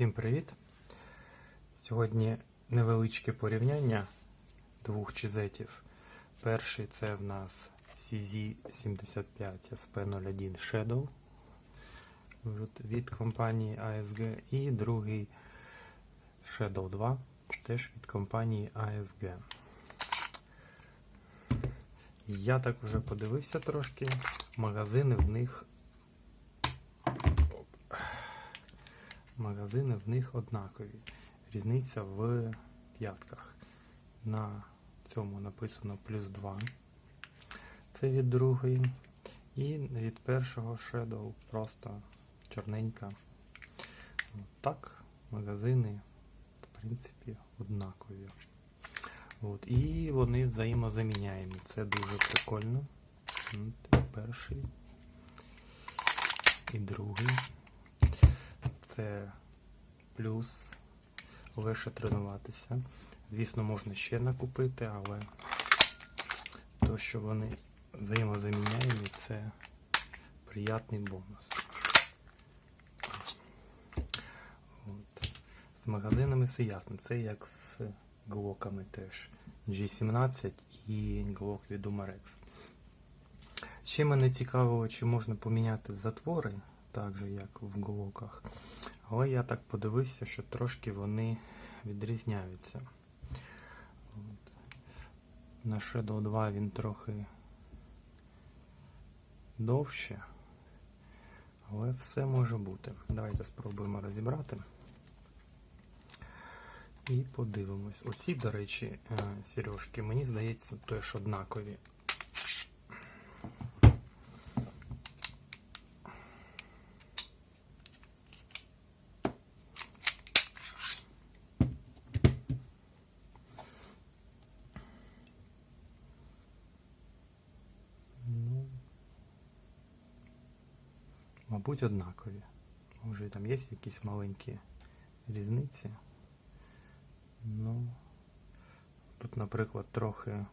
Всім привіт! Сьогодні невеличке порівняння двох чизетів. Перший це в нас CZ75 SP01 Shadow від- компанії ASG і другий Shadow 2 теж від компанії ASG. Я так вже подивився трошки. Магазини в них Магазини в них однакові. Різниця в п'ятках. На цьому написано плюс 2. Це від другої. І від першого Shadow просто чорненька. От Так, магазини, в принципі, однакові. От. І вони взаємозаміняємі. Це дуже прикольно. От, перший. І другий. Це плюс лише тренуватися. Звісно, можна ще накупити, але то, що вони взаємозаміняємі, це приятний бонус. От. З магазинами все ясно. Це як з глоками теж. G17 і глок від Umarex. Ще мене цікавило, чи можна поміняти затвори, так же як в глоках. Але я так подивився, що трошки вони відрізняються. На Shadow 2 він трохи довше, але все може бути. Давайте спробуємо розібрати. І подивимось. Оці, до речі, е, сережки, мені здається, теж однакові. Мабуть, однакові. Може, там є якісь маленькі різниці. Ну, тут, наприклад, трохи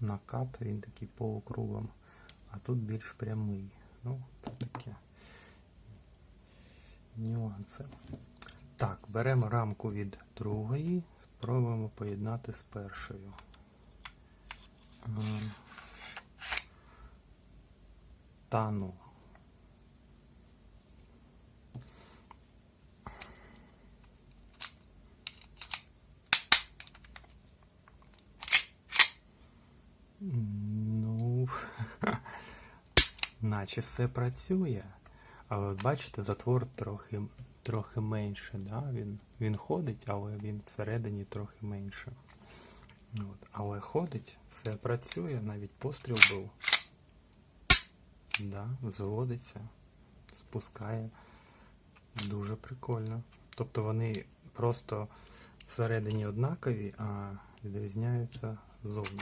накат, він такий полукругом, а тут більш прямий. Ну, це таке нюанси. Так, беремо рамку від другої, спробуємо поєднати з першою. Ем, Тану. Ну, наче все працює. Але бачите, затвор трохи, трохи менше. Да? Він, він ходить, але він всередині трохи менше. От. Але ходить, все працює, навіть постріл був. Да, зводиться, спускає. Дуже прикольно. Тобто вони просто всередині однакові, а відрізняються зовні.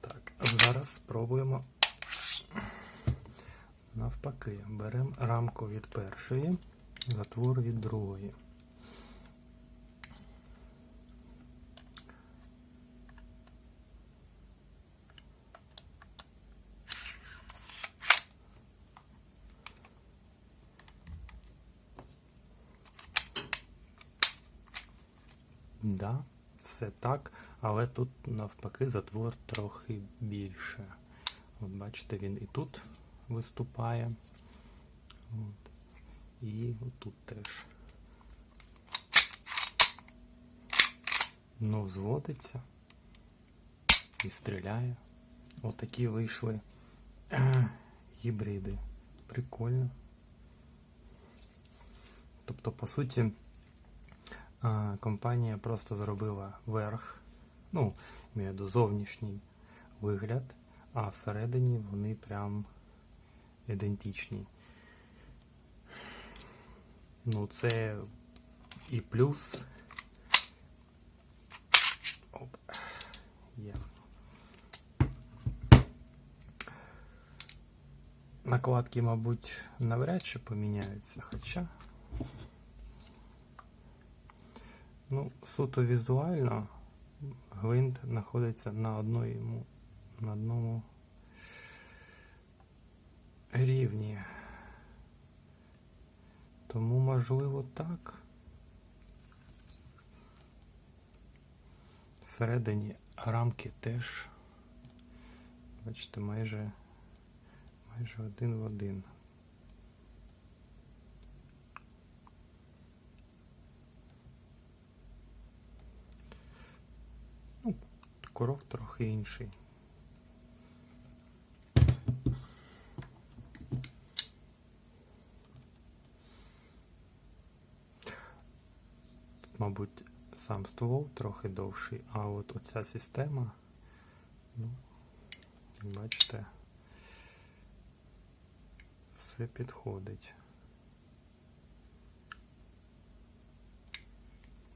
Так, зараз спробуємо навпаки. Беремо рамку від першої, затвор від другої. Да, все так, але тут навпаки затвор трохи більше. От бачите, він і тут виступає. От. І отут теж. Ну, взводиться і стріляє. Отакі вийшли гібриди. Прикольно. Тобто, по суті, компанія просто зробила верх, ну, виду зовнішній вигляд, а всередині вони прям ідентичні. Ну, це і плюс. Оп. Є. Накладки, мабуть, навряд чи поміняються, хоча. Ну, суто візуально гвинт знаходиться на одному, на одному рівні. можливо так. Всередині рамки теж, бачите, майже, майже один в один. Курок трохи інший. Тут, мабуть, сам ствол трохи довший, а от оця система, ну, як бачите, все підходить.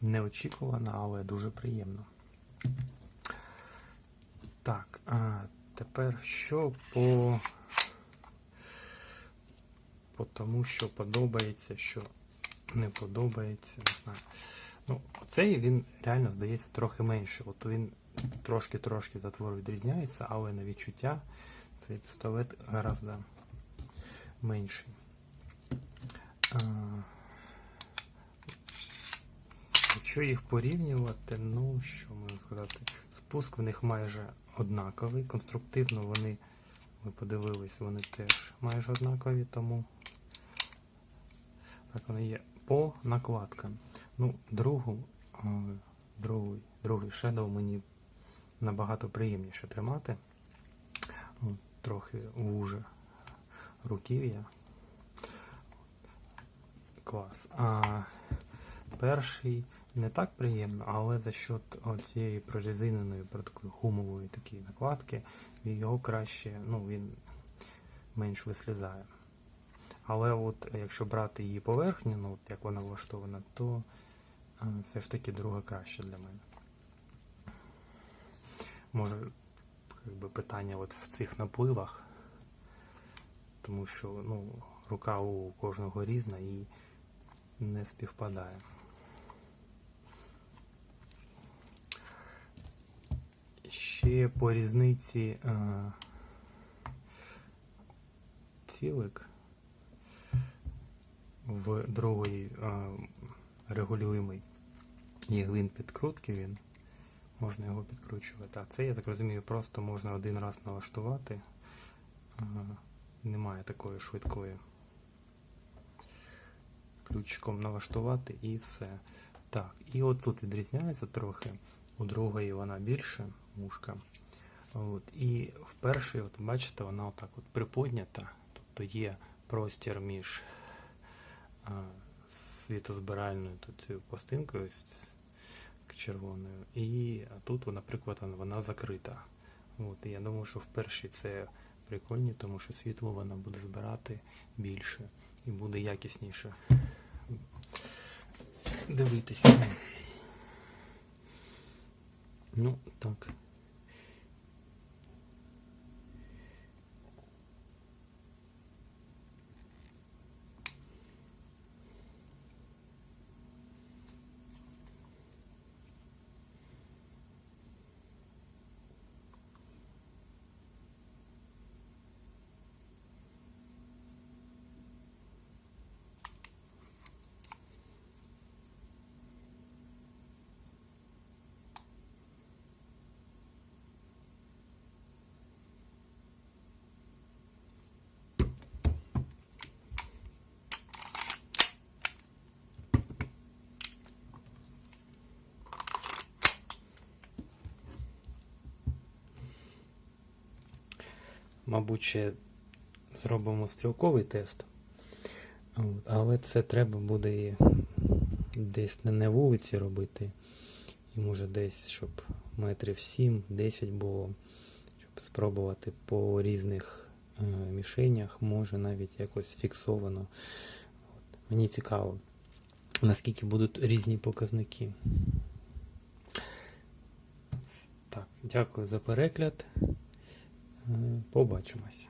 Неочікувано, але дуже приємно. Так, а тепер що по, по тому, що подобається, що не подобається, не знаю. Ну, цей він реально здається трохи менше. От він трошки-трошки затвор відрізняється, але на відчуття цей пістолет гораздо менший. А, Якщо їх порівнювати, ну що можна сказати, спуск в них майже однаковий. Конструктивно вони, ми подивились, вони теж майже однакові, тому так вони є. По накладкам. Ну, другу, е, другий, другий Shadow мені набагато приємніше тримати. От, Трохи вуже руків'я. Клас. А перший не так приємно, але за счет цієї прорезиненої такої гумової такої накладки, його краще, ну він менш вислізає. Але от якщо брати її поверхню, ну от як вона влаштована, то е, все ж таки друга краще для мене. Може, якби питання от в цих напливах, тому що ну, рука у кожного різна і не співпадає. Ще по різниці е, цілик в другої е, регулюємий є гвинт підкрутки він. Можна його підкручувати. А це, я так розумію, просто можна один раз налаштувати. Е, немає такої швидкої. Ключиком налаштувати і все. Так, і от тут відрізняється трохи. У другої вона більше мушка. От, І в першій, от бачите, вона отак от приподнята, тобто є простір між а, світозбиральною цією пластинкою червоною. І тут, наприклад, вона закрита. От, І я думаю, що в першій це прикольні, тому що світло вона буде збирати більше і буде якісніше дивитися. Ну, так. Мабуть, ще зробимо стрілковий тест. Але це треба буде десь не на вулиці робити. І може десь, щоб метрів 7-10 було, щоб спробувати по різних е, мішенях, може навіть якось фіксовано. Мені цікаво, наскільки будуть різні показники. Так, дякую за перегляд. Побачимось.